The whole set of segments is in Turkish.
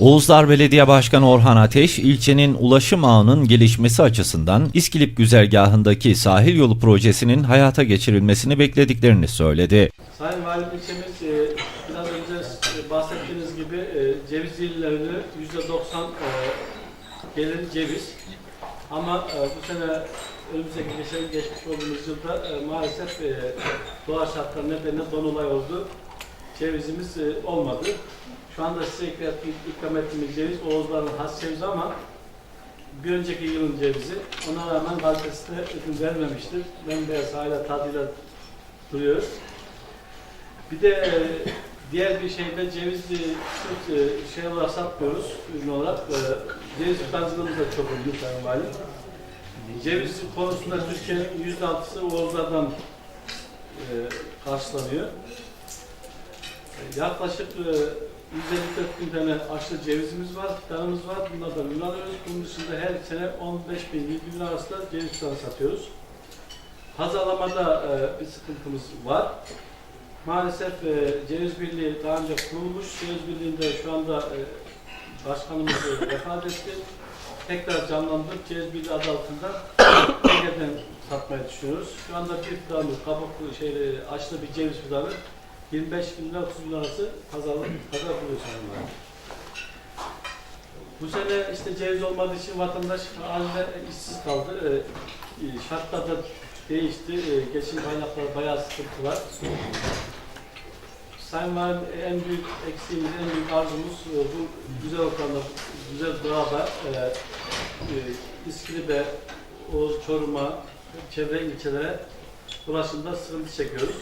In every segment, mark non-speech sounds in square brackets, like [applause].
Oğuzlar Belediye Başkanı Orhan Ateş, ilçenin ulaşım ağının gelişmesi açısından İskilip güzergahındaki sahil yolu projesinin hayata geçirilmesini beklediklerini söyledi. Sayın Valim ilçemiz e, biraz önce e, bahsettiğiniz gibi e, ceviz yüzde 90 e, geliri ceviz. Ama bu sene önümüzdeki geçen geçmiş olduğumuz yılda maalesef doğa şartları nedeniyle donolay oldu. Cevizimiz e, olmadı. Şu anda size ikram ettiğimiz ceviz Oğuzların has cevizi ama bir önceki yılın cevizi. Ona rağmen kalitesine ödün vermemiştir. Bembeyaz hala tadıyla duruyor. Bir de e, diğer bir şeyde cevizli süt e, şey olarak satmıyoruz ürün olarak. E, ceviz tutancılığımız da çok ünlü Valim. Ceviz konusunda Türkiye'nin yüzde altısı Oğuzlardan e, karşılanıyor. E, yaklaşık e, 154 bin tane aşırı cevizimiz var, fidanımız var. Bunlardan ürün alıyoruz. Bunun dışında her sene 15 bin, 20 bin arasında ceviz fidanı satıyoruz. Pazarlamada e, bir sıkıntımız var. Maalesef e, Ceviz Birliği daha önce kurulmuş. Ceviz Birliği'nde şu anda e, başkanımız e, [laughs] vefat etti. Tekrar canlandırıp Ceviz Birliği adı altında [coughs] yeniden satmayı düşünüyoruz. Şu anda bir fidanı, kabuklu şeyleri, açlı bir ceviz fidanı 25 bin lira 30 bin arası pazar, pazar buluyor sanırım. Bu sene işte ceviz olmadığı için vatandaş halinde işsiz kaldı. E, e, şartlar da değişti. E, geçim kaynakları bayağı sıkıntı var. Sayın Valim en büyük eksiğimiz, en büyük arzumuz e, bu güzel ortamda, güzel doğada e, e, İskilip'e, Oğuz, Çorum'a, çevre ilçelere ulaşımda sıkıntı çekiyoruz.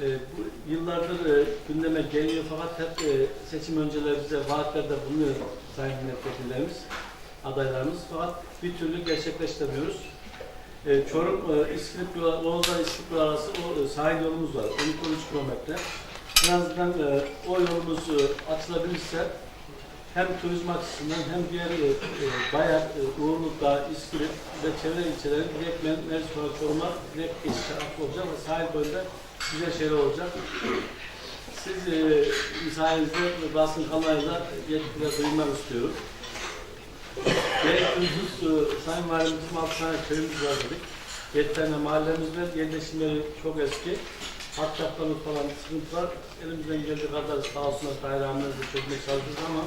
E, bu yıllardır e, gündeme geliyor fakat hep e, seçim önceleri bize vaatlerde bulunuyor sayın milletvekillerimiz, adaylarımız fakat bir türlü gerçekleştiremiyoruz. E, Çorum, e, İskilip, yolu- İskilip arası o e, sahil yolumuz var. 12-13 kilometre. En azından e, o yolumuz e, açılabilirse hem turizm açısından hem diğer e, e, Bayar, e, Uğurluk'ta, İskilip ve çevre ilçelerin direkt Mersin'e, Çorum'a direkt geçiş olacak ve sahil boyunda güzel şeyler olacak. Siz e, ve basın kanalıyla yetkililer duymak istiyorum. Gerektiğimiz e, Sayın Valimizin altı tane köyümüz var dedik. Yedi tane mahallemiz var. Yerleşimleri çok eski. Hattatlarımız falan sıkıntı var. Elimizden geldiği kadar sağ olsunlar bayramlarımızı çözmeye çalışıyoruz ama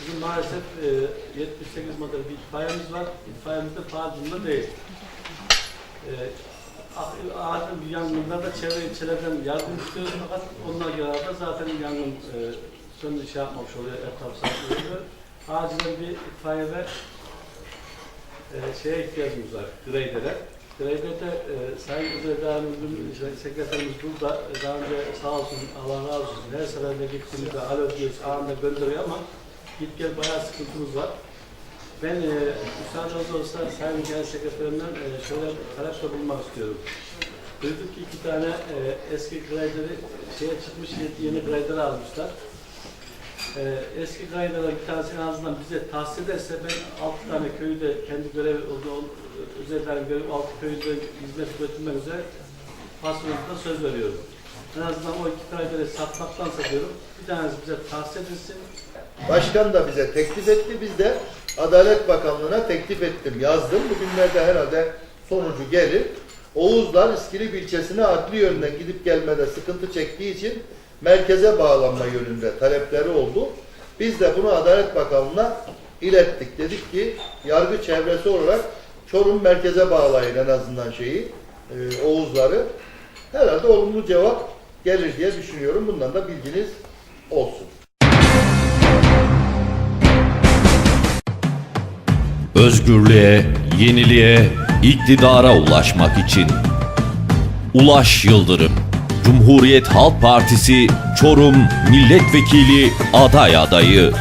bizim maalesef e, 78 model bir itfaiyemiz var. İtfaiyemiz de durumda değil. E, Acil bir yangında da çevre ilçelerden yardım istiyoruz fakat onlar yararda zaten yangın e, sönü şey yapmamış oluyor, etraf saklıyor. Acilen bir itfaiye ve e, şeye ihtiyacımız var, grader'e. Grader'de e, Sayın Özel işte, sekreterimiz burada. E, Daha önce sağ olsun, Allah razı olsun. Her seferinde gittiğimizde alo diyoruz, anında gönderiyor ama git gel bayağı sıkıntımız var. Ben e, müsaadeniz olursa Sayın Genel Sekreterimden e, şöyle bir talepte bulunmak istiyorum. Duyduk ki iki tane e, eski grader'i şeye çıkmış, yeni- grader almışlar. Ee, eski kaynalar bir tanesi en azından bize tahsis ederse ben altı tane köyü de kendi görevi olduğu özellikle görevi altı köyü de hizmet götürmek üzere patronumuza söz veriyorum. En azından o iki kaynaları satmaktansa diyorum bir tanesi bize tahsis edilsin. Başkan da bize teklif etti. Biz de Adalet Bakanlığı'na teklif ettim. Yazdım. Bugünlerde herhalde sonucu gelir. Oğuzlar İskilip ilçesine adli yönden gidip gelmede sıkıntı çektiği için merkeze bağlanma yönünde talepleri oldu. Biz de bunu Adalet Bakanlığı'na ilettik. Dedik ki yargı çevresi olarak Çorum merkeze bağlayın en azından şeyi, e, Oğuzları. Herhalde olumlu cevap gelir diye düşünüyorum. Bundan da bilginiz olsun. Özgürlüğe, yeniliğe, iktidara ulaşmak için. Ulaş Yıldırım, Cumhuriyet Halk Partisi Çorum Milletvekili aday adayı.